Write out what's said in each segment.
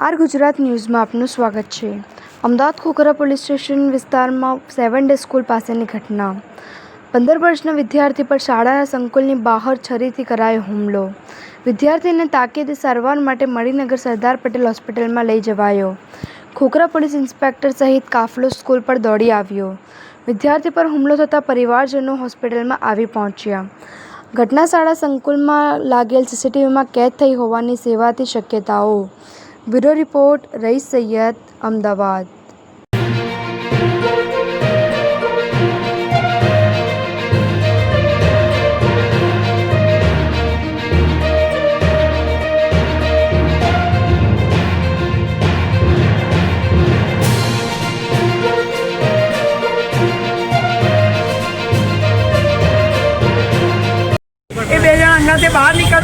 R Gujarat ન્યૂઝમાં આપનું સ્વાગત છે. અમદાવાદ ખોખરા પોલીસ સ્ટેશન વિસ્તારમાં સેવન ડે સ્કૂલ પાસેની ઘટના. પંદર વર્ષના વિદ્યાર્થી પર શાળાના સંકુલની બહાર છરીથી કરાયો હુમલો. વિદ્યાર્થીને તાકીદે સારવાર માટે મણિનગર સરદાર પટેલ હોસ્પિટલમાં લઈ જવાયો. ખોખરા પોલીસ ઇન્સ્પેક્ટર સહિત કાફલો સ્કૂલ પર દોડી આવ્યો. વિદ્યાર્થી પર હુમલો થતાં પરિવારજનો હોસ્પિટલમાં આવી પહોંચ્યા. ઘટના શાળા સંકુલમાં લાગેલ સીસીટીવીમાં કેદ થઈ હોવાની સેવાતી શક્યતાઓ. Bureau report Rais Saiyed Ahmedabad.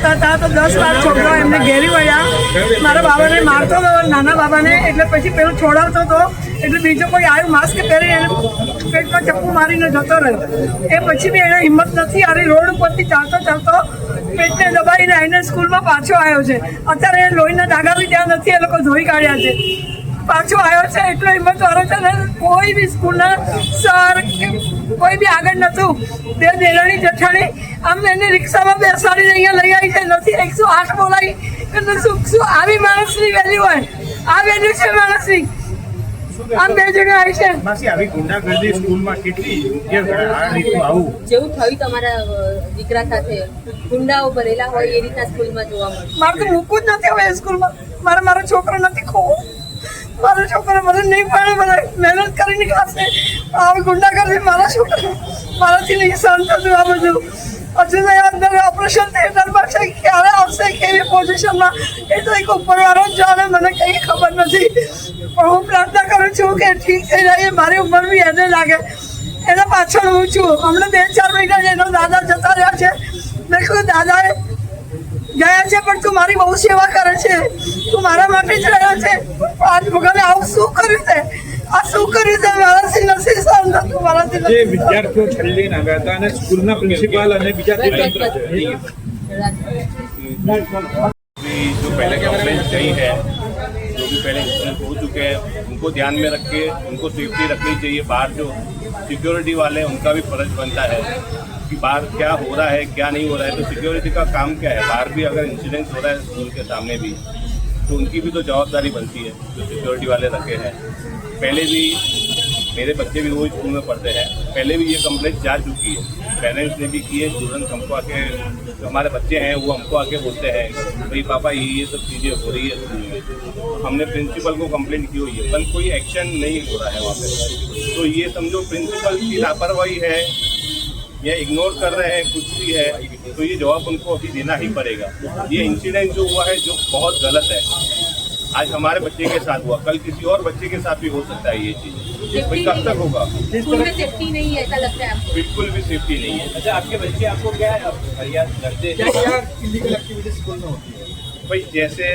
નીકળતા હતા તો દસ બાર છોકરાઓ એમને ઘેરી વળ્યા. મારા બાબાને મારતો હતો નાના બાબાને. એટલે પછી પેલું છોડાવતો હતો એટલે બીજો કોઈ આવ્યું માસ્ક પહેરી એને પેટમાં ચપ્પુ મારીને જતો રહ્યો. એ પછી બી એને હિંમત નથી. હારી રોડ ઉપરથી ચાલતો ચાલતો પેટને દબાઈને આવીને સ્કૂલમાં પાછો આવ્યો છે. અત્યારે લોહીના ડાગા બી ત્યાં નથી, એ લોકો ધોઈ કાઢ્યા છે. પાછો આવ્યો છે, એટલો હિંમત વાળો છે ને કોઈ બી સ્કૂલના સર કોઈ બી આગળ નતું બે દેરાણી જઠાણી આમ એને રિક્ષામાં બેસાડીને અહીંયા લઈ આવી છે. નથી એકસો આઠ બોલાવી. એટલે શું શું આવી માણસની વેલ્યુ હોય? આ વેલ્યુ છે માણસની. આમ બે જણા આવી છે. માસી આવી ગુંડાગર્દી સ્કૂલમાં કેટલી યોગ્ય આ રીતનું આવું? જેવું થયું તમારા દીકરા સાથે. ગુંડાઓ ભરેલા હોય એ રીતના સ્કૂલમાં જોવા મળે. મારે તો મૂકવું જ નથી હવે સ્કૂલમાં. મારે મારો છોકરો નથી ખોવો. મારો છોકરો મને નહીં પાડે, મને મહેનત કરી નીકળશે હવે ગુંડાગર્દી મારા છોકરો, મારાથી નહીં થતું આ બધું. હજુ અંદર ઓપરેશન થિયેટરમાં છે, ક્યારે આવશે, કેવી પોઝિશનમાં એ તો એક ઉપરવાળો જ જાણે, મને કંઈ ખબર નથી. પણ હું પ્રાર્થના કરું છું કે ઠીક થઈ જાય મારી ઉંમર બી એને લાગે. એના પાછળ હું છું. હમણાં બે ચાર મહિના એનો દાદા જતા રહ્યા છે. મેં કહ્યું દાદાએ ગયા છે, પણ તું મારી બહુ સેવા કરે. છે તું મારા માટે જ રહ્યા છે આજ ભગવાને આવું શું કર્યું છે આ શું કર્યું છે મારાથી નથી સહન થતું મારાથી જે નથી સહન વિદ્યાર્થીઓ છેલ્લીને આવ્યા હતા અને સ્કૂલના પ્રિન્સિપાલ અને બીજા જે તંત્ર છે भी जो पहले कंप्लेंट गई है जो भी पहले इंसिडेंट हो चुके हैं उनको ध्यान में रख के उनको सेफ्टी रखनी चाहिए बाहर जो सिक्योरिटी वाले हैं उनका भी फर्ज बनता है कि बाहर क्या हो रहा है, क्या नहीं हो रहा है तो सिक्योरिटी का काम क्या है? बाहर भी अगर इंसिडेंट हो रहा है स्कूल के सामने भी तो उनकी भी तो जवाबदारी बनती है, जो सिक्योरिटी वाले रखे हैं। पहले भी मेरे बच्चे भी वो स्कूल में पढ़ते हैं। पहले भी ये कंप्लेंट जा चुकी है। पेरेंट्स ने भी की है स्टूडेंट हमको आके, जो हमारे बच्चे हैं, वो हमको आके बोलते हैं, भाई पापा, ये ये सब चीज़ें हो रही है स्कूल में। हमने प्रिंसिपल को कंप्लेंट की हुई है। पर कोई एक्शन नहीं हो रहा है वहाँ पे। तो ये समझो प्रिंसिपल की लापरवाही है या इग्नोर कर रहे हैं कुछ भी है तो ये जवाब उनको अभी देना ही पड़ेगा। ये इंसिडेंट जो हुआ है जो बहुत गलत है। आज हमारे बच्चे के साथ हुआ कल किसी और बच्चे के साथ भी हो सकता है ये चीज़। भाई कब तक होगा? स्कूल में सेफ्टी नहीं है ऐसा लगता है बिल्कुल भी सेफ्टी नहीं है। अच्छा आपके बच्चे आपको क्या फरियाद करते हैं। है? भाई जैसे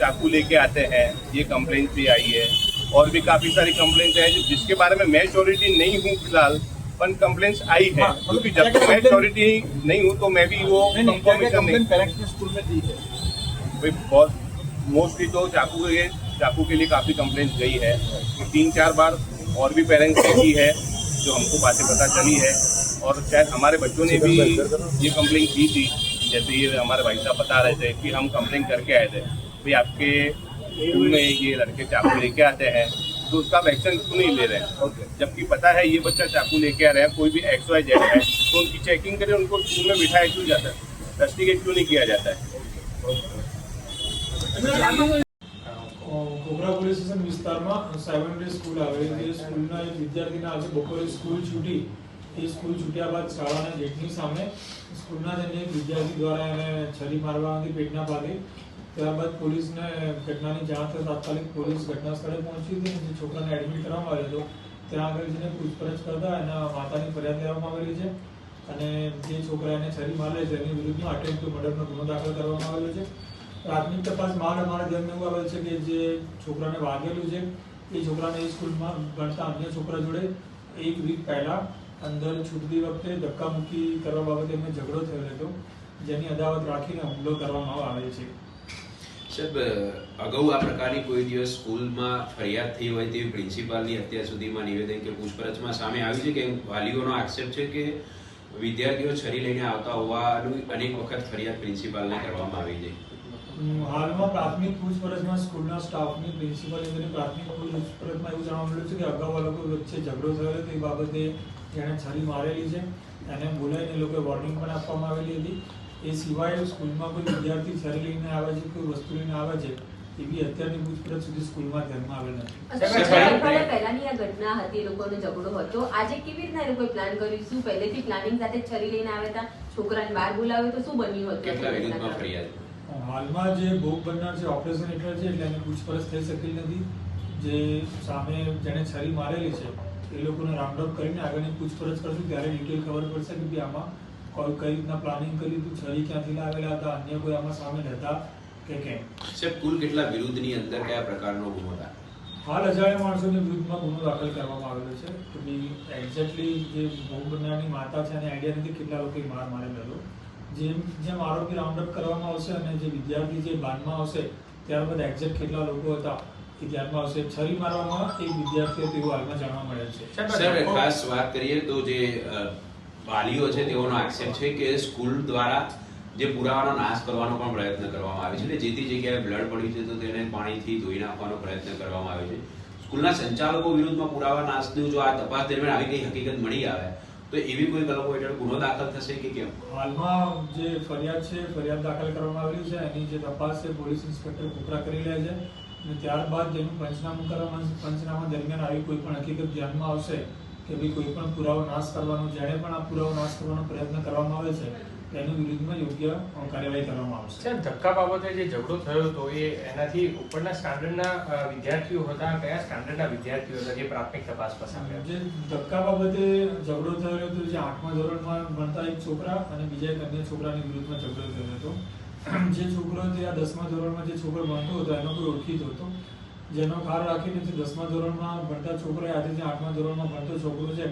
चाकू लेके आते हैं ये कंप्लेंट भी आई है। और भी काफ़ी सारी कंप्लेंट है जिसके बारे में मैं श्योरिटी नहीं हूँ फ़िलहाल। पर कंप्लेंट्स आई है क्योंकि जब तक मैं श्योरिटी नहीं हूँ तो मैं भी वो नहीं नहीं कंफर्मेशन स्कूल में दी है? भाई बहुत मोस्टली तो चाकू के चाकू के लिए काफ़ी कंप्लेंट गई है। तीन चार बार और भी पेरेंट्स ने की है जो हमको बातें पता चली है। और शायद हमारे बच्चों ने भी ये कंप्लेंट की थी। जैसे ये हमारे भाई साहब बता रहे थे कि हम कंप्लेंट करके आए थे। भाई आपके स्कूल में ये लड़के चाकू लेके आते हैं। तो उसका आप एक्शन क्यों नहीं ले रहे हैं जबकि पता है ये बच्चा चाकू लेके आ रहा है कोई भी एक्स वाई जेड है तो उनकी चेकिंग करें उनको स्कूल में बिठाया क्यों जाता है इन्वेस्टिगेट क्यों नहीं किया जाता है કોબરા પોલીસ સ્ટેશન વિસ્તારમાં સેવન ડે સ્કૂલ આવેલી છે સ્કૂલના એક વિદ્યાર્થીને આજે બપોરે સ્કૂલ છૂટી એ સ્કૂલ છૂટ્યા બાદ શાળાના ગેટની સામે સ્કૂલના જ અન્ય એક વિદ્યાર્થી દ્વારા એને છરી મારવાથી પેટના ભાગે ત્યારબાદ પોલીસને ઘટનાની જાણ થતાં તાત્કાલિક પોલીસ ઘટના સ્થળે પહોંચી હતી જે છોકરાને એડમિટ કરવામાં આવ્યો હતો, ત્યાં આગળ જઈને પૂછપરછ કરતા એના માતાની ફરિયાદ લેવામાં આવેલી છે અને જે છોકરાને છરી મારે છે, એની વિરુદ્ધમાં અટેમ્પ ટુ મર્ડરનો ગુનો દાખલ કરવામાં આવેલો છે. પ્રાથમિક તપાસમાં અમારા ધ્યાનમાં એવું આવે છે કે જે છોકરાને વાગેલું છે, એ છોકરાને એ સ્કૂલમાં ભણતા અન્ય છોકરા જોડે એક વીક પહેલાં અંદર છૂટતી વખતે ધક્કામુક્કી કરવા બાબતે એમને ઝઘડો થયો હતો, જેની અદાવત રાખીને હુમલો કરવામાં આવે છે. સાહેબ, અગાઉ આ પ્રકારની કોઈ દિવસ સ્કૂલમાં ફરિયાદ થઈ હોય તેવી પ્રિન્સિપાલની અત્યાર સુધીમાં નિવેદન કે પૂછપરછમાં સામે આવ્યું છે કે વાલીઓનો આક્ષેપ છે કે વિદ્યાર્થીઓ છરી લઈને આવતા હોવાનું અનેક વખત ફરિયાદ પ્રિન્સિપાલને કરવામાં આવી છે? હાલમાં પ્રાથમિક પૂછપરછમાં સ્કૂલના સ્ટાફની પ્રિન્સિપાલ અને પ્રાથમિક પૂછપરછમાં એવું જાણવા મળ્યું છે કે અગાઉ લોકો વચ્ચે ઝઘડો થયો તે બાબતે જેણે છરી મારેલી છે. એને બોલાવીને લોકોએ વોર્નિંગ પણ આપવામાં આવેલી હતી. એ સિવાય સ્કૂલમાં કોઈ વિદ્યાર્થી ફેરી લઈને આવે છે કોઈ વસ્તુ લઈને આવે છે એવી અત્યારની પૂછપરછ સુધી સ્કૂલમાં ધ્યાનમાં આવેલ નથી. પહેલાની આ ઘટના હતી એ લોકોનો ઝઘડો હતો. આજે કેવી રીતના એ લોકોએ પ્લાન કર્યું? શું પહેલેથી પ્લાનિંગ સાથે છરી લઈને આવ્યા હતા? છોકરાને બહાર બોલાવ્યો તો શું બન્યું હતું? કેટલા વિરુદ્ધમાં ફરિયાદ હાલમાં જે ભોગ બનનાર છે ઓપરેશન હેઠળ છે એટલે એની પૂછપરછ થઈ શકેલ નથી. જે સામે જેણે છરી મારેલી છે એ લોકોને રાઉન્ડ અપ કરીને આગળની પૂછપરછ કરશું. ત્યારે ડિટેલ ખબર પડશે કે આમાં કોઈ કઈ રીતના પ્લાનિંગ કર્યું હતું છરી ક્યાંથી લાવેલા હતા અન્ય કોઈ આમાં સામેલ હતા કે કેમ સાહેબ કુલ કેટલા વિરુદ્ધની અંદર કયા પ્રકારનો ગુનો હતા હાલ અજાણ્યા માણસોની વિરુદ્ધમાં ગુનો દાખલ કરવામાં આવેલો છે ભાઈ એક્ઝેક્ટલી જે બનનારની માતા છે એને આઈડિયા નથી કેટલા લોકોએ માર મારેલો જેમ જેમ આરોપી રાઉન્ડ અપ કરવામાં આવશે અને જે વિદ્યાર્થી જે બાનમાં આવશે ત્યારબાદ એક્ઝેક્ટ કેટલા લોકો હતા એ ધ્યાનમાં આવશે. છરી મારવામાં એક વિદ્યાર્થી તેવું હાલમાં જાણવા મળે છે. સાહેબ ખાસ વાત કરીએ તો જે વાલીઓ છે, તેઓનો આક્ષેપ છે કે સ્કૂલ દ્વારા જે પુરાવાનો નાશ કરવાનો પણ પ્રયત્ન કરવામાં આવે છે એટલે જે તે જગ્યાએ બ્લડ પડ્યું છે, તો તેને પાણીથી ધોઈ નાખવાનો પ્રયત્ન કરવામાં આવે છે. સ્કૂલના સંચાલકો વિરુદ્ધમાં પુરાવા નાશનું જો આ તપાસ દરમિયાન આવી કઈ હકીકત મળી આવે, તો એવી કોઈ કલમો હેઠળ ગુનો દાખલ થશે કે કેમ? હાલમાં જે ફરિયાદ છે, ફરિયાદ દાખલ કરવામાં આવેલી છે, એની જે તપાસ છે, પોલીસ ઇન્સ્પેક્ટર કુકરા કરી રહ્યા છે. અને ત્યારબાદ જેનું પંચનામું કરવામાં પંચનામા દરમિયાન આવી કોઈ પણ હકીકત ધ્યાનમાં આવશે કે ભાઈ કોઈ પણ પુરાવો નાશ કરવાનો જેણે પણ આ પુરાવો નાશ કરવાનો પ્રયત્ન કરવામાં આવે છે તેની વિરુદ્ધમાં યોગ્ય કાર્યવાહી કરવામાં આવશે. સાહેબ ધક્કા બાબતે જે ઝઘડો થયો હતો એ એનાથી ઉપરના સ્ટાન્ડર્ડના વિદ્યાર્થીઓ હતા કયા સ્ટાન્ડર્ડના વિદ્યાર્થીઓ હતા જે પ્રાથમિક તપાસ પસાર જે ધક્કા બાબતે ઝઘડો થયો હતો જે આઠમા ધોરણમાં ભણતા એક છોકરા અને બીજા એક અન્ય છોકરાની વિરુદ્ધમાં ઝઘડો થયો હતો. જે છોકરો તે આ દસમા ધોરણમાં જે છોકરો ભણતો હતો એનો કોઈ ઓળખીતો હતો. જેનો ખાર રાખીને દસમા ધોરણમાં ભણતા છોકરાએ આજે આઠમા ધોરણમાં ભણતો છોકરો છે